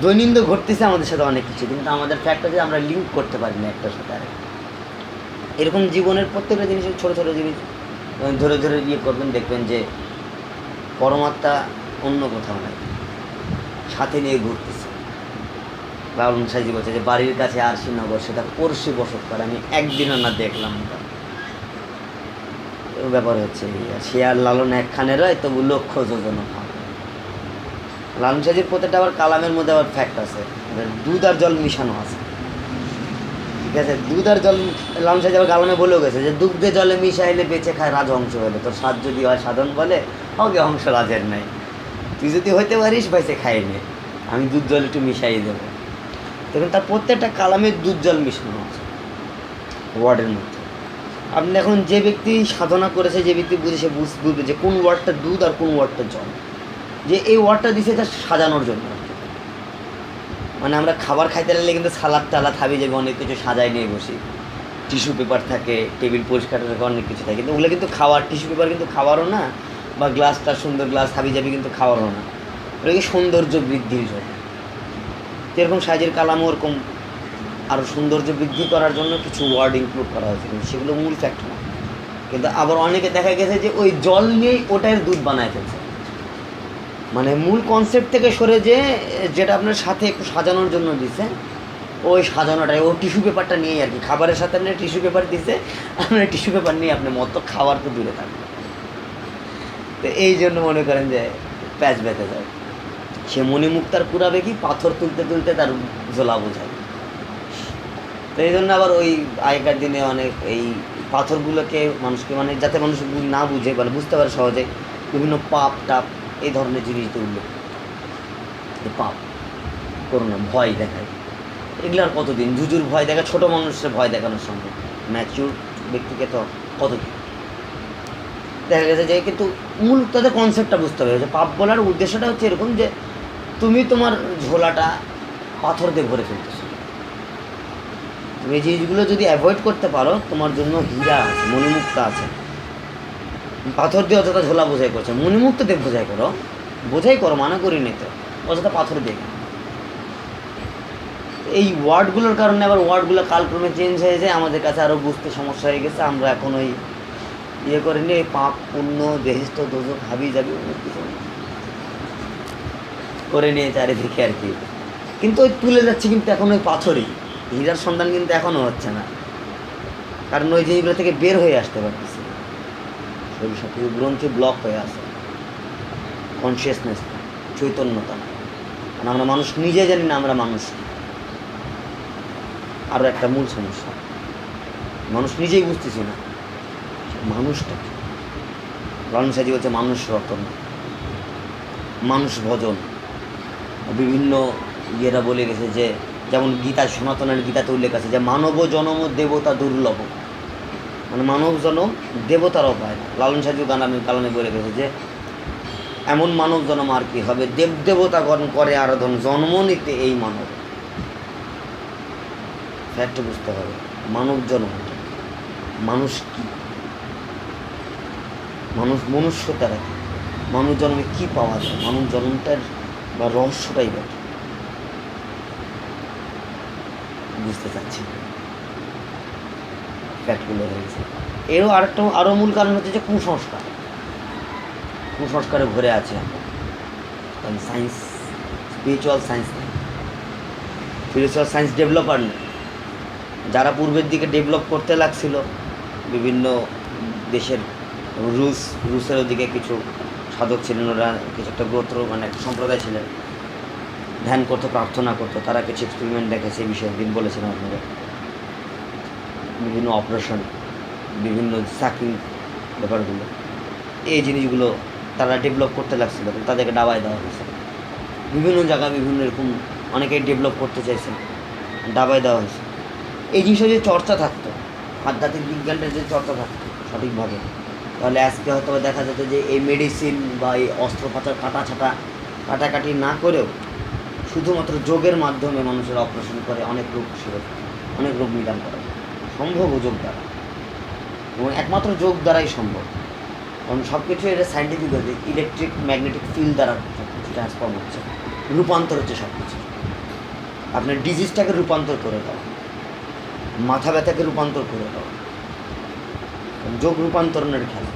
দৈনন্দিন ঘটতেছে আমাদের সাথে অনেক কিছু, কিন্তু আমাদের ফ্যাক্টর আমরা লিঙ্ক করতে পারি না একটার সাথে আরেকটা। এরকম জীবনের প্রত্যেকটা জিনিসের ছোটো ছোটো জিনিস ধরে ধরে ইয়ে করবেন, দেখবেন যে পরমাত্মা অন্য কোথাও নাই, সাথে নিয়ে ঘুরতেছে। লালন সাইজি বলছে যে বাড়ির কাছে আরশিনগর সেটা পড়শি বসত করে আমি একদিনও না দেখলাম। ব্যাপার হচ্ছে। আর আর লালন একখানে রয়, তবু লক্ষ্য যোজন লালন প্রত্যেকটা আবার কালামের মধ্যে আবার ফ্যাক্ট আছে। দুধ আর জল মিশানো আছে। ঠিক আছে? দুধ আর জল লালন সাইজ আবার কালামে বলেও গেছে যে দুগ্ধে জলে মিশাইলে বেঁচে খায় রাজহংস হলে তোর স্বাদ যদি হয় সাধন বলে হবে হংস রাজের নাই। তুই যদি হইতে পারিস, ভাইসে খাই নে। আমি দুধ জল একটু মিশাই দেবো। দেখুন, তার প্রত্যেকটা কালামে দুধ জল মিশানো আছে। ওয়ার্ডের মধ্যে। আপনি এখন যে ব্যক্তি সাধনা করেছে, যে ব্যক্তি বুঝে, সে বুঝ- বুঝবে যে কোন ওয়ার্ডটা দুধ আর কোন ওয়ার্ডটা জল। যে এই ওয়ার্ডটা দিছে যা সাজানোর জন্য। মানে আমরা খাবার খাইতে লাগলে কিন্তু সালাদ টালাদ হাবি যাবে, অনেক কিছু সাজাই নিয়ে বসি। টিস্যু পেপার থাকে, টেবিল পরিষ্কার থাকে, অনেক কিছু থাকে। কিন্তু ওগুলো কিন্তু খাওয়ার, টিস্যু পেপার কিন্তু খাওয়ারও না, বা গ্লাসটা সুন্দর গ্লাস হাবি যাবি কিন্তু খাওয়ারও না। ওটা কি সৌন্দর্য বৃদ্ধির জন্য। যেরকম সাইজের কালাম ওরকম আরও সৌন্দর্য বৃদ্ধি করার জন্য কিছু ওয়ার্ড ইনক্লুড করা হয়েছে, কিন্তু সেগুলো মূল ফ্যাক্ট না। কিন্তু আবার অনেকে দেখা গেছে যে ওই জল নিয়েই ওটার দুধ বানায় ফেলছে। মানে মূল কনসেপ্ট থেকে সরে যে, যেটা আপনার সাথে একটু সাজানোর জন্য দিছে, ওই সাজানোটাই, ও টিস্যু পেপারটা নিয়েই আর কি। খাবারের সাথে আপনি টিস্যু পেপার দিছে আপনার টিস্যু পেপার নিয়ে আপনি মতো খাবার তো দূরে থাকবে তো এই জন্য মনে করেন যে, প্যাচ বেঁধে যায়। সে মণিমুক্তার কুড়াবে কি? পাথর তুলতে তুলতে তার ঝোলা বোঝায়। তো এই জন্য আবার ওই আগেকার দিনে অনেক এই পাথরগুলোকে মানুষকে মানে যাতে মানুষ না বুঝে মানে বুঝতে পারে সহজে, বিভিন্ন পাপ টাপ এই ধরনের জিনিস উল্লেখ পাপ, করোনা, ভয় দেখায়। এগুলো আর কতদিন? জুজুর ভয় দেখা, ছোট মানুষের ভয় দেখানোর সম্ভব। ম্যাচিউর ব্যক্তিকে তো কতদিন? দেখা গেছে যে কিন্তু মূল তাদের কনসেপ্টটা বুঝতে হবে। যে পাপ বলার উদ্দেশ্যটা হচ্ছে এরকম যে, তুমি তোমার ঝোলাটা পাথর দিয়ে ভরে ফেলতেছো। তুমি এই জিনিসগুলো যদি অ্যাভয়েড করতে পারো, তোমার জন্য হীরা আছে, মণিমুক্তা আছে। পাথর দিয়ে অযথা ঝোলা বোঝাই করছে মণিমুক্ত দিয়ে বোঝাই করো। বোঝাই করো, মানা করি নি তো। অযথা পাথর দিয়ে এই ওয়ার্ডগুলোর কারণে আবার ওয়ার্ডগুলো কালক্রমে চেঞ্জ হয়ে যায়, আমাদের কাছে আরও বুঝতে সমস্যা হয়ে গেছে। আমরা এখন ওই ইয়ে করে নিয়ে পাপ, পুণ্য দেহিস্থ দোজক, হাবি যাবি অনেক কিছু করে নিয়ে চারিদিকে আর কি। কিন্তু ওই তুলে যাচ্ছে কিন্তু এখন ওই পাথরই। হীরার সন্ধান কিন্তু এখনও হচ্ছে না। কারণ ওই জিনিসগুলো থেকে বের হয়ে আসতে পারতেছে। সব কিছু গ্রন্থি ব্লক হয়ে আছে। কনসিয়াসনেস চৈতন্যতা। না। কারণ আমরা মানুষ, নিজে জানি না আমরা মানুষ। আরও একটা মূল সমস্যা। মানুষ নিজেই বুঝতেছি না মানুষটা কি। লালন সাজি বলছে, মানুষ রতন, মানুষ ভজন। বিভিন্ন ইয়েরা বলে গেছে যে, যেমন গীতা সনাতনের গীতাতে উল্লেখ আছে যে, মানব জনম দেবতা দুর্লভ। মানে মানব জনম দেবতারও পায় না। লালন সাজু গানামি কালামে বলে গেছে যে, এমন মানব জনম আর কি হবে। দেব দেবতাগণ করে আরাধন, জন্ম নিতে এই মানব। ফ্যাক্ট বুঝতে হবে, মানব জন্ম মানুষ কি? মানুষ মনুষ্যতারা কি? মানব জন্মে কী পাওয়া যায়? মানব জন্মটার বা রহস্যটাই বা বুঝতে চাচ্ছি। ফ্যাক্টগুলো রয়েছে। এরও আরেকটা, আরও মূল কারণ হচ্ছে যে কুসংস্কার। কুসংস্কারে ভরে আছে কারণ সায়েন্স স্পিরিচুয়াল সায়েন্স নেই স্পিরিচুয়াল সায়েন্স ডেভেলপার নেই। যারা পূর্বের দিকে ডেভেলপ করতে লাগছিল, বিভিন্ন দেশের রুশ রুশের ওদিকে কিছু সাধক ছিলেন, ওরা কিছু একটা গোত্র মানে একটা সম্প্রদায় ছিলেন। ধ্যান করতো, প্রার্থনা করতো, তারা কিছু এক্সপেরিমেন্ট দেখেছে এই বিষয়ে দিন বলেছিলাম আপনারা বিভিন্ন অপারেশন বিভিন্ন সাকিং ব্যাপারগুলো, এই জিনিসগুলো তারা ডেভেলপ করতে লাগছিল, কিন্তু তাদেরকে ডাবায় দেওয়া হয়েছে বিভিন্ন জায়গায় বিভিন্ন এরকম অনেকেই ডেভেলপ করতে চাইছেন ডাবায় দেওয়া হয়েছে এই জিনিসের যে চর্চা থাকতো, আধ্যাত্মিক বিজ্ঞানটার যে চর্চা থাকতো সঠিকভাবে, তাহলে আজকে হয়তো দেখা যেত যে এই মেডিসিন বা এই অস্ত্রোপচার কাটা ছাটা, কাটাকাটি না করেও শুধুমাত্র যোগের মাধ্যমে মানুষের অপারেশন করে অনেক রোগ সেরে অনেক রোগ নিদান করা। সম্ভব ও যোগ দ্বারা। এবং একমাত্র যোগ দ্বারাই সম্ভব। কারণ সব কিছু এটা সাইন্টিফিক হচ্ছে ইলেকট্রিক ম্যাগনেটিক ফিল্ড দ্বারা সব কিছু ট্রান্সফর্ম হচ্ছে। রূপান্তর হচ্ছে সব কিছু আপনার ডিজিজটাকে রূপান্তর করে দেওয়া মাথা ব্যথাকে রূপান্তর করে দেওয়া যোগ রূপান্তরণের খেলা।